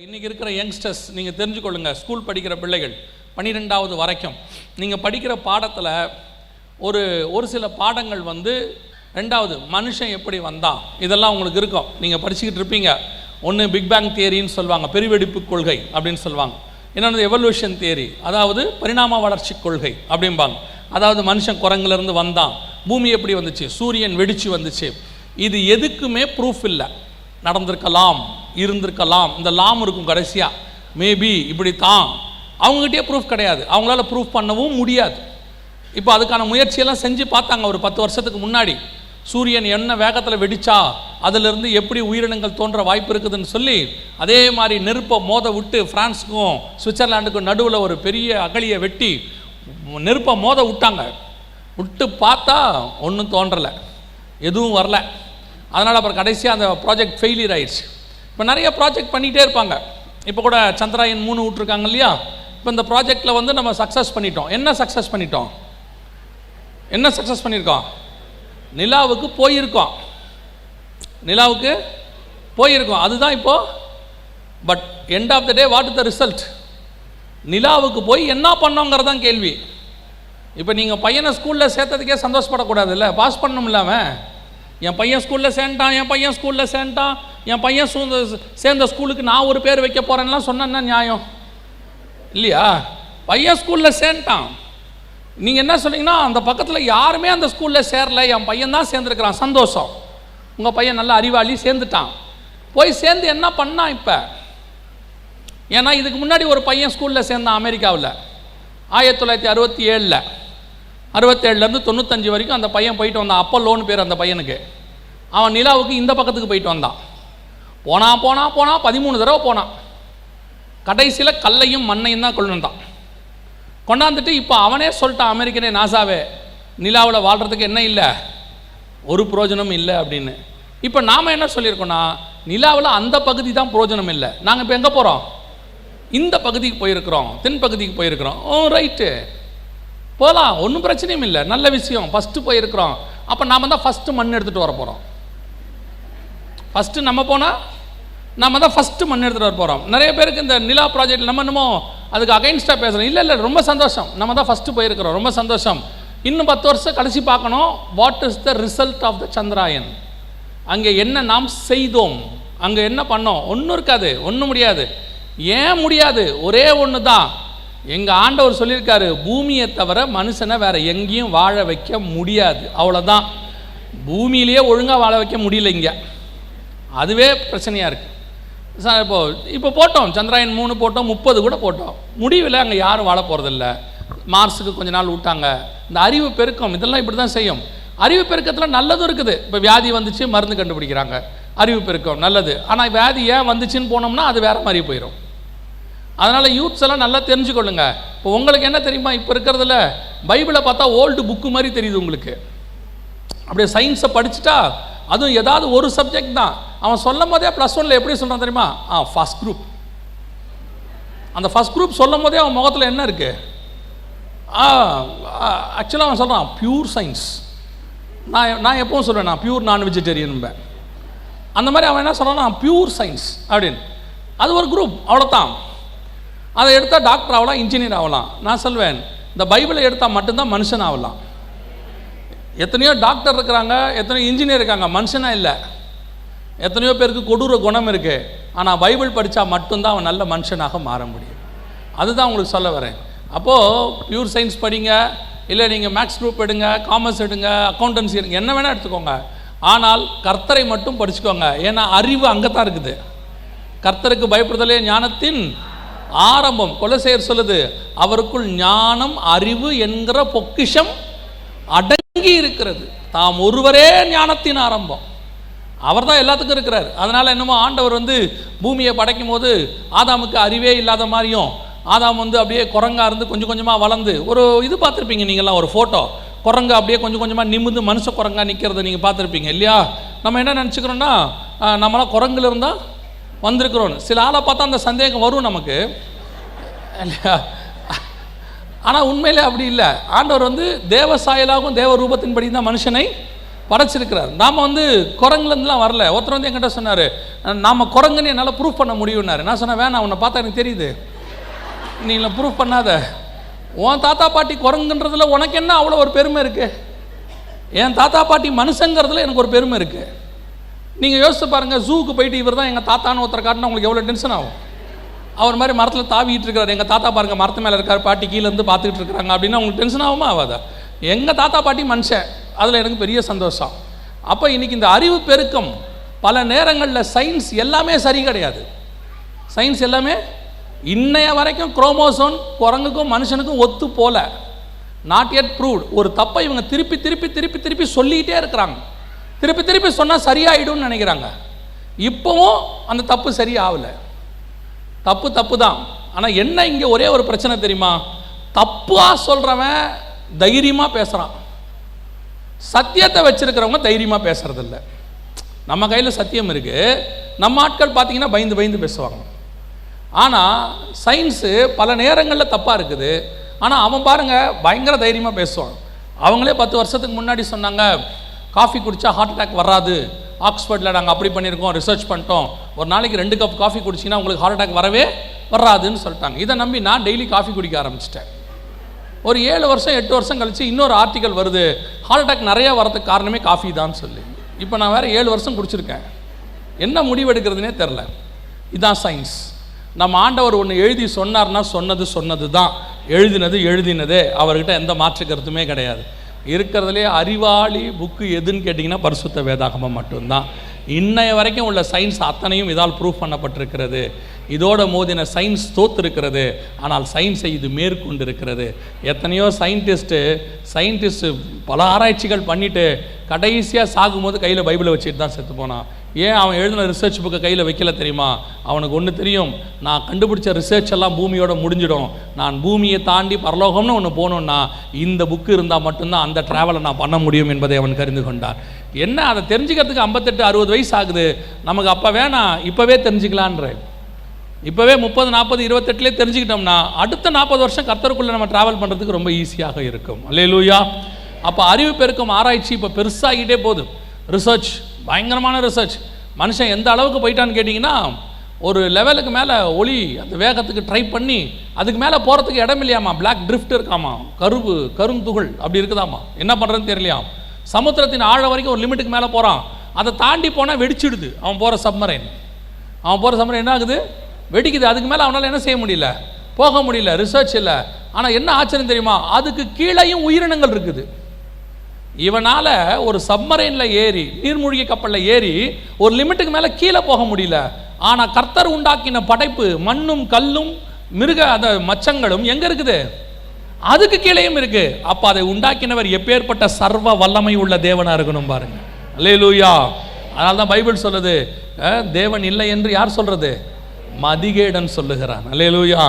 இன்றைக்கி இருக்கிற யங்ஸ்டர்ஸ் நீங்கள் தெரிஞ்சுக்கொள்ளுங்க ஸ்கூல் படிக்கிற பிள்ளைகள் பன்னிரெண்டாவது வரைக்கும். நீங்கள் படிக்கிற பாடத்தில் ஒரு ஒரு சில பாடங்கள் வந்து ரெண்டாவது மனுஷன் எப்படி வந்தான் இதெல்லாம் உங்களுக்கு இருக்கும். நீங்கள் படிச்சுக்கிட்டு இருப்பீங்க. ஒன்று பிக் பேங் தேரின்னு சொல்லுவாங்க பெருவெடிப்பு கொள்கை அப்படின்னு சொல்லுவாங்க. இன்னொன்று எவல்யூஷன் தேரி அதாவது பரிணாம வளர்ச்சி கொள்கை அப்படிம்பாங்க. அதாவது மனுஷன் குரங்குலேருந்து வந்தான். பூமி எப்படி வந்துச்சு? சூரியன் வெடிச்சு வந்துச்சு. இது எதுக்குமே ப்ரூஃப் இல்லை. நடந்திருக்கலாம். இருந்திருக்கலாம். இந்த லாம் இருக்கும் கடைசியாக மேபி இப்படித்தான். அவங்ககிட்டயே ப்ரூஃப் கிடையாது. அவங்களால ப்ரூஃப் பண்ணவும் முடியாது. இப்போ அதுக்கான முயற்சியெல்லாம் செஞ்சு பார்த்தாங்க ஒரு பத்து வருஷத்துக்கு முன்னாடி. சூரியன் என்ன வேகத்தில் வெடிச்சா அதிலிருந்து எப்படி உயிரினங்கள் தோன்ற வாய்ப்பு இருக்குதுன்னு சொல்லி அதே மாதிரி நெருப்பை மோத விட்டு ஃப்ரான்ஸுக்கும் சுவிட்சர்லாண்டுக்கும் நடுவில் ஒரு பெரிய அகழியை வெட்டி நெருப்பை மோத விட்டாங்க. விட்டு பார்த்தா ஒன்றும் தோன்றலை. எதுவும் வரல. அதனால் அப்புறம் கடைசியாக அந்த ப்ராஜெக்ட் ஃபெயிலியர் ஆயிடுச்சு. இப்போ நிறைய ப்ராஜெக்ட் பண்ணிகிட்டே இருப்பாங்க. இப்போ கூட சந்திராயன் மூணு விட்ருக்காங்க இல்லையா? இப்போ இந்த ப்ராஜெக்டில் வந்து நம்ம சக்ஸஸ் பண்ணிட்டோம். என்ன சக்ஸஸ் பண்ணிட்டோம்? என்ன சக்ஸஸ் பண்ணியிருக்கோம்? நிலாவுக்கு போயிருக்கோம். நிலாவுக்கு போயிருக்கோம். அதுதான் இப்போது but end of the day what the result நிலாவுக்கு போய் என்ன பண்ணோங்கிறதான் கேள்வி. இப்போ நீங்கள் பையனை ஸ்கூலில் சேர்த்ததுக்கே சந்தோஷப்படக்கூடாதுல்ல பாஸ் பண்ணணும்ல அவன். என் பையன் ஸ்கூலில் சேர்ந்துட்டான் என் பையன் ஸ்கூலில் சேர்ந்துட்டான் என் பையன் சூழ்ந்த சேர்ந்த ஸ்கூலுக்கு நான் ஒரு பேர் வைக்க போகிறேன்லாம் சொன்னா நியாயம்? இல்லையா? பையன் ஸ்கூலில் சேர்ந்துட்டான். நீங்கள் என்ன சொன்னீங்கன்னா அந்த பக்கத்தில் யாருமே அந்த ஸ்கூலில் சேரல. என் பையன் தான் சேர்ந்துருக்கிறான். சந்தோஷம். உங்கள் பையன் நல்ல அறிவாளி சேர்ந்துட்டான். போய் சேர்ந்து என்ன பண்ணான் இப்போ? ஏன்னா இதுக்கு முன்னாடி ஒரு பையன் ஸ்கூலில் சேர்ந்தான் அமெரிக்காவில். ஆயிரத்தி தொள்ளாயிரத்தி அறுபத்தி ஏழில். அறுபத்தேழுலேருந்து தொண்ணூத்தஞ்சு வரைக்கும் அந்த பையன் போயிட்டு வந்தான். அப்போ லோன் பேர் அந்த பையனுக்கு. அவன் நிலாவுக்கு இந்த பக்கத்துக்கு போயிட்டு வந்தான். போனா போனா போனா பதிமூணு தடவை போனான் கடைசியில் கல்லையும் மண்ணையும் தான் கொண்டு வந்தான் கொண்டாந்துட்டு இப்போ அவனே சொல்லிட்டான் அமெரிக்கனே நாசாவே நிலாவில் வாழ்கிறதுக்கு என்ன இல்லை? ஒரு புரோஜனம் இல்லை அப்படின்னு. இப்போ நாம் என்ன சொல்லியிருக்கோன்னா நிலாவில் அந்த பகுதி தான் புரோஜனம் இல்லை. நாங்கள் இப்போ எங்கே போகிறோம் இந்த பகுதிக்கு போயிருக்கிறோம் தென் பகுதிக்கு போயிருக்கிறோம். ஓ ரைட்டு போகலாம் ஒன்றும் பிரச்சனையும் இல்லை. நல்ல விஷயம். ஃபஸ்ட்டு போயிருக்கிறோம். அப்போ நாம் தான் ஃபஸ்ட்டு மண் எடுத்துகிட்டு வர போகிறோம் ஃபஸ்ட்டு நம்ம போனால் நம்ம தான் ஃபஸ்ட்டு மண் எடுத்துகிட்டு வர போகிறோம் நிறைய பேருக்கு இந்த நிலா ப்ராஜெக்ட் நம்ம என்னமோ அதுக்கு அகைன்ஸ்டாக பேசுகிறோம் இல்லை இல்லை ரொம்ப சந்தோஷம். நம்ம தான் ஃபஸ்ட்டு போயிருக்கிறோம். ரொம்ப சந்தோஷம். இன்னும் பத்து வருஷம் கடைசி பார்க்கணும். What is the result of the Chandrayaan அங்கே என்ன நாம் செய்தோம்? அங்கே என்ன பண்ணோம்? ஒன்றும் இருக்காது. ஒன்றும் முடியாது. ஏன் முடியாது? ஒரே ஒன்று தான் எங்கள் ஆண்டவர் சொல்லியிருக்காரு பூமியை தவிர மனுஷனை வேற எங்கேயும் வாழ வைக்க முடியாது. அவ்வளோதான் பூமியிலேயே ஒழுங்காக வாழ வைக்க முடியல இங்கே. அதுவே பிரச்சனையாக இருக்குது சார் இப்போது இப்போ போட்டோம். சந்திராயன் மூணு போட்டோம் முப்பது கூட போட்டோம். முடிவில் அங்கே யாரும் வாழ போகிறதில்ல மார்ஸுக்கு கொஞ்ச நாள் விட்டாங்க. இந்த அறிவு பெருக்கம் இதெல்லாம் இப்படி தான் செய்யும். அறிவு பெருக்கத்தில் நல்லதும் இருக்குது. இப்போ வியாதி வந்துச்சு மருந்து கண்டுபிடிக்கிறாங்க. அறிவு பெருக்கம் நல்லது. ஆனால் வியாதி ஏன் வந்துச்சுன்னு போனோம்னா அது வேறு மாதிரி போயிடும் அதனால் யூத்ஸ் எல்லாம் நல்லா தெரிஞ்சுக்கொள்ளுங்க. இப்போ உங்களுக்கு என்ன தெரியுமா? இப்போ இருக்கிறதுல பைபிளை பார்த்தா ஓல்டு புக்கு மாதிரி தெரியுது உங்களுக்கு. அப்படியே சயின்ஸை படிச்சுட்டா அதுவும் ஏதாவது ஒரு சப்ஜெக்ட் தான். அவன் சொல்லும் போதே ப்ளஸ் ஒன்ல எப்படி சொல்கிறான் தெரியுமா? ஆ ஃபஸ்ட் குரூப் அந்த ஃபஸ்ட் குரூப் சொல்லும் போதே அவன் முகத்தில் என்ன இருக்கு? ஆ ஆக்சுவலாக அவன் சொல்கிறான் பியூர் சயின்ஸ் நான் நான் எப்பவும் சொல்லுவேன் நான் பியூர் நான் வெஜிடேரியன்பேன் அந்த மாதிரி அவன் என்ன சொல்கிறான் பியூர் சயின்ஸ் அப்படின்னு. அது ஒரு குரூப் அவ்வளோதான் அதை எடுத்தால் டாக்டர் ஆகலாம் இன்ஜினியர் ஆகலாம். நான் சொல்வேன் இந்த பைபிளை எடுத்தால் மட்டும்தான் மனுஷன் ஆகலாம். எத்தனையோ டாக்டர் இருக்கிறாங்க எத்தனையோ இன்ஜினியர் இருக்காங்க மனுஷனாக இல்லை. எத்தனையோ பேருக்கு கொடூர குணம் இருக்குது ஆனால் பைபிள் படித்தா மட்டும்தான் அவன் நல்ல மனுஷனாக மாற முடியும். அதுதான் உங்களுக்கு சொல்ல வரேன். அப்போது பியூர் சயின்ஸ் படிங்க இல்லை நீங்கள் மேக்ஸ் குரூப் எடுங்க காமர்ஸ் எடுங்க அக்கௌண்டன்சி எடுங்க என்ன வேணால் எடுத்துக்கோங்க. ஆனால் கர்த்தரை மட்டும் படிச்சுக்கோங்க. ஏன்னா அறிவு அங்கே தான் இருக்குது. கர்த்தருக்கு பயப்படுதலே ஞானத்தின் ஆரம்பம். கொலசேயர் சொல்லுது அவருக்குள் ஞானம் அறிவு என்கிற பொக்கிஷம் அடங்கி இருக்கிறது. தாம் ஒருவரே ஞானத்தின் ஆரம்பம். அவர் தான் எல்லாத்துக்கும் இருக்கிறார். அதனால் என்னமோ ஆண்டவர் வந்து பூமியை படைக்கும் போது ஆதாமுக்கு அறிவே இல்லாத மாதிரியும் ஆதாம் வந்து அப்படியே குரங்கா இருந்து கொஞ்சம் கொஞ்சமாக வளர்ந்து ஒரு இது பார்த்துருப்பீங்க நீங்கள்லாம் ஒரு ஃபோட்டோ குரங்கு அப்படியே கொஞ்சம் கொஞ்சமாக நிமிந்து மனுஷ குரங்கா நிற்கிறத நீங்கள் பார்த்துருப்பீங்க இல்லையா? நம்ம என்ன நினச்சிக்கிறோன்னா நம்மளாம் குரங்குல இருந்தால் வந்திருக்கிறோன்னு சில ஆளை பார்த்தா அந்த சந்தேகம் வரும் நமக்கு. இல்லையா? ஆனால் உண்மையிலே அப்படி இல்லை. ஆண்டவர் வந்து தேவ சாயலாகவும் தேவ ரூபத்தின்படி தான் மனுஷனை படைச்சிருக்கிறார். நாம் வந்து குரங்குலேருந்துலாம் வரல. ஒருத்தர் வந்து என்கிட்ட சொன்னார் நாம் குரங்குன்னு என்னால் ப்ரூஃப் பண்ண முடியும்னாரு. நான் சொன்னேன் வேணாம் உன்னை பார்த்தா எனக்கு தெரியுது. நீங்களும் ப்ரூஃப் பண்ணாத. உன் தாத்தா பாட்டி குரங்குன்றதுல உனக்கு என்ன அவ்வளோ ஒரு பெருமை இருக்குது என் தாத்தா பாட்டி மனுஷங்கிறதுல எனக்கு ஒரு பெருமை இருக்குது நீங்கள் யோசிச்சு பாருங்க ஜூக்கு போயிட்டு இவர் தான் எங்கள் தாத்தான்னு ஒருத்தர் காட்டினா உங்களுக்கு எவ்வளோ டென்ஷன் ஆகும்? அவர் மாதிரி மரத்தில் தாவிட்டு இருக்கிறார். எங்கள் தாத்தா பாருங்கள் மரத்து மேலே இருக்கார் பாட்டி கீழேருந்து பார்த்துக்கிட்டு இருக்கிறாங்க. அப்படின்னா உங்களுக்கு டென்ஷன் ஆகுமா? ஆகாதா? எங்கள் தாத்தா பாட்டி மனுஷன். அதில் எனக்கு பெரிய சந்தோஷம். அப்போ இன்னைக்கு இந்த அறிவு பெருக்கம் பல நேரங்களில் சயின்ஸ் எல்லாமே சரி கிடையாது. சயின்ஸ் எல்லாமே இன்னைய வரைக்கும் குரோமோசோன் குரங்குக்கும் மனுஷனுக்கும் ஒத்து போல. நாட் எட் ப்ரூவ்ட் ஒரு தப்பை இவங்க திருப்பி திருப்பி திருப்பி திருப்பி சொல்லிகிட்டே இருக்கிறாங்க. திருப்பி திருப்பி சொன்னால் சரியாயிடும்னு நினைக்கிறாங்க. இப்போவும் அந்த தப்பு சரியாகலை. தப்பு தப்பு தான். ஆனால் என்ன இங்கே ஒரே ஒரு பிரச்சனை தெரியுமா? தப்பாக சொல்கிறவன் தைரியமாக பேசுகிறான் சத்தியத்தை வச்சுருக்கிறவங்க தைரியமாக பேசுறதில்ல. நம்ம கையில் சத்தியம் இருக்குது நம்ம ஆட்கள் பார்த்தீங்கன்னா பயந்து பயந்து பேசுவாங்க. ஆனால் சயின்ஸு பல நேரங்களில் தப்பாக இருக்குது. ஆனால் அவன் பாருங்க பயங்கர தைரியமாக பேசுவான். அவங்களே பத்து வருஷத்துக்கு முன்னாடி சொன்னாங்க காஃபி குடித்தா ஹார்ட் அட்டாக் வராது. ஆக்ஸ்ஃபோர்டில் நாங்கள் அப்படி பண்ணியிருக்கோம் ரிசர்ச் பண்ணிட்டோம். ஒரு நாளைக்கு ரெண்டு கப் காஃபி குடிச்சிங்கன்னா உங்களுக்கு ஹார்ட் அட்டாக் வரவே வராதுன்னு சொல்லிட்டாங்க. இதை நம்பி நான் டெய்லி காஃபி குடிக்க ஆரம்பிச்சிட்டேன். ஒரு ஏழு வருஷம் எட்டு வருஷம் கழித்து இன்னொரு ஆர்டிக்கல் வருது. ஹார்ட் அட்டாக் நிறையா வரதுக்கு காரணமே காஃபி தான் சொல்லி. இப்போ நான் வேறு ஏழு வருஷம் குடிச்சிருக்கேன். என்ன முடிவெடுக்கிறதுனே தெரில. இதுதான் சயின்ஸ் நம்ம ஆண்டவர் ஒன்று எழுதி சொன்னார்னா சொன்னது சொன்னது தான் எழுதினது எழுதினது. அவர்கிட்ட எந்த மாற்று கருத்துமே கிடையாது. இருக்கிறதுலே அறிவாளி புக்கு எதுன்னு கேட்டிங்கன்னா பரிசுத்த வேதாகமம் மட்டும்தான். இன்னைய வரைக்கும் உள்ள சயின்ஸ் அத்தனையும் இதால் ப்ரூஃப் பண்ணப்பட்டிருக்கிறது. இதோட மோதின சயின்ஸ் தோத்திருக்கிறது. ஆனால் சயின்ஸை இது மேற்கொண்டு இருக்கிறது எத்தனையோ சயின்டிஸ்ட்டு சயின்டிஸ்ட்டு பல ஆராய்ச்சிகள் பண்ணிட்டு கடைசியாக சாகும்போது கையில் பைபிளை வச்சுட்டு தான் செத்து போனான். ஏன் அவன் எழுதின ரிசர்ச் புக்கை கையில் வைக்கல தெரியுமா? அவனுக்கு ஒன்று தெரியும். நான் கண்டுபிடிச்ச ரிசர்ச் எல்லாம் பூமியோட முடிஞ்சிடும். நான் பூமியை தாண்டி பரலோகம்னு ஒன்று போகணுன்னா இந்த புக்கு இருந்தால் மட்டும்தான் அந்த ட்ராவலை நான் பண்ண முடியும் என்பதை அவன் கருந்து கொண்டான். என்ன அதை தெரிஞ்சுக்கிறதுக்கு ஐம்பத்தெட்டு அறுபது வயசு ஆகுது நமக்கு அப்போ வேணாம் இப்போவே தெரிஞ்சுக்கலான்ற இப்போவே முப்பது நாற்பது இருபத்தெட்டுலேயே தெரிஞ்சுக்கிட்டோம்னா அடுத்த நாற்பது வருஷம் கர்த்தருக்குள்ளே நம்ம ட்ராவல் பண்ணுறதுக்கு ரொம்ப ஈஸியாக இருக்கும். அல்லேலூயா அப்போ அறிவு பெருக்கும் ஆராய்ச்சி இப்போ பெருசாகிட்டே போகுது. ரிசர்ச் பயங்கரமான ரிசர்ச் மனுஷன் எந்த அளவுக்கு போயிட்டான்னு கேட்டிங்கன்னா ஒரு லெவலுக்கு மேலே ஒளி அந்த வேகத்துக்கு ட்ரை பண்ணி அதுக்கு மேலே போகிறதுக்கு இடம் இல்லையாமா? பிளாக் ட்ரிஃப்ட் இருக்காமா? கருவு கருந்துகள் அப்படி இருக்குதாமா? என்ன பண்ணுறதுன்னு தெரியலையாம் சமுத்திரத்தின் ஆழம் வரைக்கும் ஒரு லிமிட்டுக்கு மேலே போகிறான் அதை தாண்டி போனால் வெடிச்சிடுது. அவன் போகிற சப்மரைன் அவன் போகிற சப்மரைன் என்ன ஆகுது? வெடிக்குது. அதுக்கு மேலே அவனால் என்ன செய்ய முடியல? போக முடியல. ரிசர்ச் இல்லை. ஆனால் என்ன ஆச்சரியம் தெரியுமா? அதுக்கு கீழேயும் உயிரினங்கள் இருக்குது. இவனால் ஒரு சப்மரைனில் ஏறி நீர்மூழ்கி கப்பலில் ஏறி ஒரு லிமிட்டுக்கு மேலே கீழே போக முடியல. ஆனால் கர்த்தர் உண்டாக்கின படைப்பு மண்ணும் கல்லும் மிருக அந்த மச்சங்களும் எங்கே இருக்குது? அதுக்கு கீழேயும் இருக்கு. அப்போ அதை உண்டாக்கினவர் எப்பேற்பட்ட சர்வ வல்லமை உள்ள தேவனாக இருக்கணும் பாருங்க. அல்லேலூயா. அதனால தான் பைபிள் சொல்லுது தேவன் இல்லை என்று யார் சொல்றது? மதிகேடன் சொல்லுகிறான். அல்லேலூயா.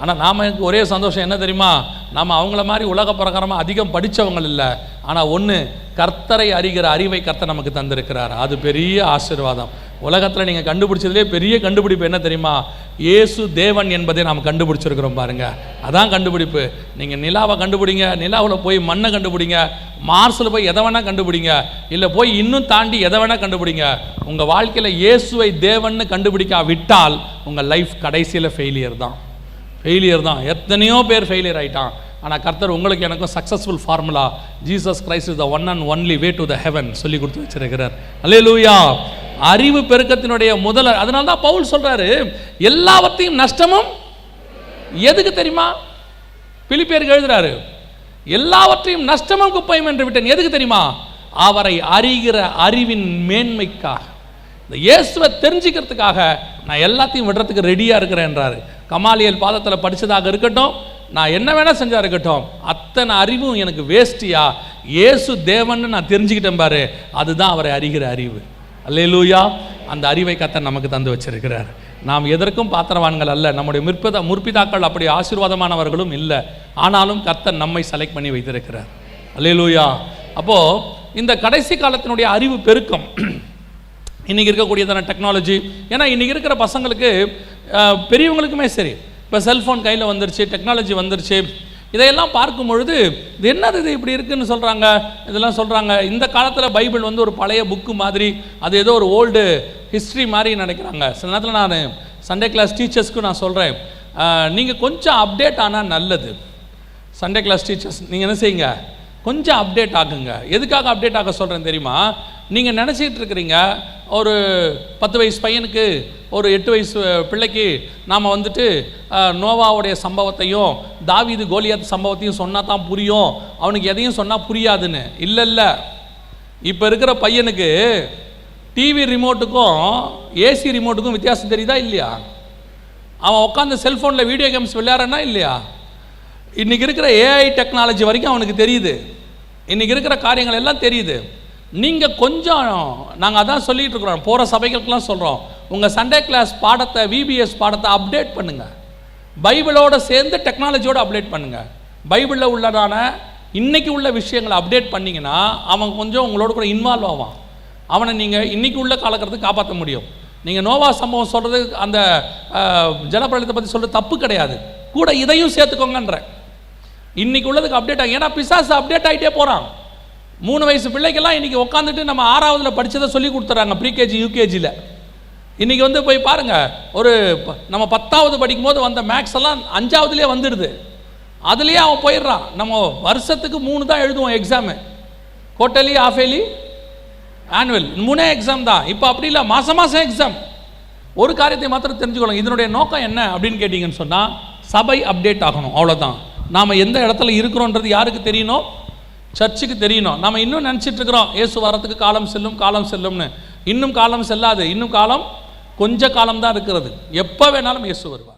ஆனால் நாம ஒரே சந்தோஷம் என்ன தெரியுமா? நாம அவங்கள மாதிரி உலக பிரகாரமாக அதிகம் படிச்சவங்க இல்லை. ஆனால் ஒன்று கர்த்தரை அறிகிற அறிவை கர்த்தர் நமக்கு தந்திருக்கிறார். அது பெரிய ஆசீர்வாதம். உலகத்தில் நீங்கள் கண்டுபிடிச்சதுலே பெரிய கண்டுபிடிப்பு என்ன தெரியுமா? இயேசு தேவன் என்பதை நாம் கண்டுபிடிச்சிருக்கிறோம் பாருங்க. அதான் கண்டுபிடிப்பு. நீங்கள் நிலாவை கண்டுபிடிங்க நிலாவில் போய் மண்ணை கண்டுபிடிங்க மார்ஸில் போய் எதை வேணால் கண்டுபிடிங்க இல்லை போய் இன்னும் தாண்டி எதை வேணால் கண்டுபிடிங்க. உங்கள் வாழ்க்கையில் இயேசுவை தேவன்னு கண்டுபிடிக்கா விட்டால் உங்கள் லைஃப் கடைசியில் ஃபெயிலியர் தான். ஃபெயிலியர் தான். எத்தனையோ பேர் ஃபெயிலியர் ஆகிட்டான் ஆனால் கர்த்தர் உங்களுக்கு எனக்கும் successful formula Jesus Christ is the one and only way to the heaven சொல்லி கொடுத்து வச்சிருக்கிறார். அல்லேலூயா அறிவு பெருக்கத்தினுடைய முதல் அதனால தான் பவுல் சொல்கிறாரு எல்லாவற்றையும் நஷ்டமும் எதுக்கு தெரியுமா? பிலிப்பியருக்கு எழுதுறாரு எல்லாவற்றையும் நஷ்டமும் குப்பையும் என்று விட்டேன் எதுக்கு தெரியுமா? அவரை அறிகிற அறிவின் மேன்மைக்காக. இந்த இயேசுவை தெரிஞ்சுக்கிறதுக்காக நான் எல்லாத்தையும் விடுறதுக்கு ரெடியாக இருக்கிறேன்றாரு. கமாலியல் பாதத்தில் படித்ததாக இருக்கட்டும் நான் என்ன வேணால் செஞ்சால் இருக்கட்டும் அத்தனை அறிவும் எனக்கு வேஸ்டியா இயேசு தேவன்னு நான் தெரிஞ்சுக்கிட்டேன் பாரு அதுதான் அவரை அறிகிற அறிவு. அல்லேலூயா. அந்த அறிவை கத்தை நமக்கு தந்து வச்சிருக்கிறார். நாம் எதற்கும் பாத்திரவான்கள் அல்ல. நம்முடைய முற்பிதா முற்பிதாக்கள் அப்படி ஆசீர்வாதமானவர்களும் இல்லை. ஆனாலும் கர்த்தர் நம்மை செலக்ட் பண்ணி வைத்திருக்கிறார். அல்லேலூயா. அப்போது இந்த கடைசி காலத்தினுடைய அறிவு பெருக்கம். இன்றைக்கி இருக்கக்கூடியதான டெக்னாலஜி ஏன்னா இன்றைக்கி இருக்கிற பசங்களுக்கு பெரியவங்களுக்குமே சரி. இப்போ செல்ஃபோன் கையில் வந்துருச்சு டெக்னாலஜி வந்துருச்சு. இதையெல்லாம் பார்க்கும் பொழுது இது என்னது இது இப்படி இருக்குன்னு சொல்கிறாங்க இதெல்லாம் சொல்கிறாங்க இந்த காலத்தில் பைபிள் வந்து ஒரு பழைய புக்கு மாதிரி அது ஏதோ ஒரு ஓல்டு ஹிஸ்ட்ரி மாதிரி நினைக்கிறாங்க. சில நேரத்தில் நான் சண்டே கிளாஸ் டீச்சர்ஸ்க்கு நான் சொல்கிறேன் நீங்கள் கொஞ்சம் அப்டேட் ஆனால் நல்லது. சண்டே கிளாஸ் டீச்சர்ஸ் நீங்கள் என்ன செய்யுங்க? கொஞ்சம் அப்டேட் ஆகுங்க எதுக்காக அப்டேட் ஆக சொல்கிறேன் தெரியுமா? நீங்கள் நினச்சிக்கிட்டு இருக்கிறீங்க ஒரு பத்து வயசு பையனுக்கு ஒரு எட்டு வயசு பிள்ளைக்கு நாம் வந்துட்டு நோவாவுடைய சம்பவத்தையும் தாவிது கோலியாத் சம்பவத்தையும் சொன்னால் தான் புரியும். அவனுக்கு எதையும் சொன்னால் புரியாதுன்னு. இல்லை இல்லை. இப்போ இருக்கிற பையனுக்கு டிவி ரிமோட்டுக்கும் ஏசி ரிமோட்டுக்கும் வித்தியாசம் தெரியுதா இல்லையா? அவன் உட்காந்து செல்ஃபோனில் வீடியோ கேம்ஸ் விளையாடுறனா இல்லையா? இன்றைக்கி இருக்கிற ஏஐ டெக்னாலஜி வரைக்கும் அவனுக்கு தெரியுது. இன்றைக்கி இருக்கிற காரியங்கள் எல்லாம் தெரியுது. நீங்கள் கொஞ்சம் நாங்கள் அதான் சொல்லிகிட்டு இருக்கிறோம். போகிற சபைகளுக்கெல்லாம் சொல்கிறோம் உங்கள் சண்டே கிளாஸ் பாடத்தை விபிஎஸ் பாடத்தை அப்டேட் பண்ணுங்கள் பைபிளோட சேர்ந்து டெக்னாலஜியோடு அப்டேட் பண்ணுங்கள் பைபிளில் உள்ளதான இன்றைக்கி உள்ள விஷயங்களை அப்டேட் பண்ணிங்கன்னா அவன் கொஞ்சம் உங்களோட கூட இன்வால்வ் ஆவான். அவனை நீங்கள் இன்றைக்கி உள்ள காலகட்டத்துக்கு காப்பாற்ற முடியும். நீங்கள் நோவா சம்பவம் சொல்கிறது அந்த அஹ், ஜலப்பிரளயத்தை பற்றி சொல்கிறது தப்பு கிடையாது. கூட இதையும் சேர்த்துக்கோங்கன்றேன். இன்றைக்கி உள்ளதுக்கு அப்டேட் ஆகும் ஏன்னா பிசாஸ் அப்டேட் ஆகிட்டே போகிறான் மூணு வயசு பிள்ளைக்கெல்லாம் இன்றைக்கி உட்காந்துட்டு நம்ம ஆறாவதில் படித்ததை சொல்லி கொடுத்துட்றாங்க ப்ரீகேஜி யூகேஜியில் இன்றைக்கி வந்து போய் பாருங்கள் ஒரு நம்ம பத்தாவது படிக்கும்போது வந்த மேக்ஸ் எல்லாம் அஞ்சாவதுலேயே வந்துடுது. அதுலேயே அவன் போயிடுறான். நம்ம வருஷத்துக்கு மூணு தான் எழுதுவோம் எக்ஸாமு குவார்ட்டர்லி ஆஃபேலி ஆனுவல் மூணே எக்ஸாம் தான். இப்போ அப்படி இல்லை மாதம் மாதம் எக்ஸாம் ஒரு காரியத்தை மாத்திரம் தெரிஞ்சுக்கணும் இதனுடைய நோக்கம் என்ன அப்படின்னு கேட்டிங்கன்னு சொன்னால் சபை அப்டேட் ஆகணும். அவ்வளோதான் நாம் எந்த இடத்துல இருக்கிறோன்றது யாருக்கு தெரியணும்? சர்ச்சுக்கு தெரியணும். நம்ம இன்னும் நினச்சிட்டு இருக்கிறோம் இயேசு வரத்துக்கு காலம் செல்லும் காலம் செல்லும்னு. இன்னும் காலம் செல்லாது. இன்னும் காலம் கொஞ்ச காலம் தான் இருக்கிறது. எப்போ வேணாலும் இயேசு வருவார்.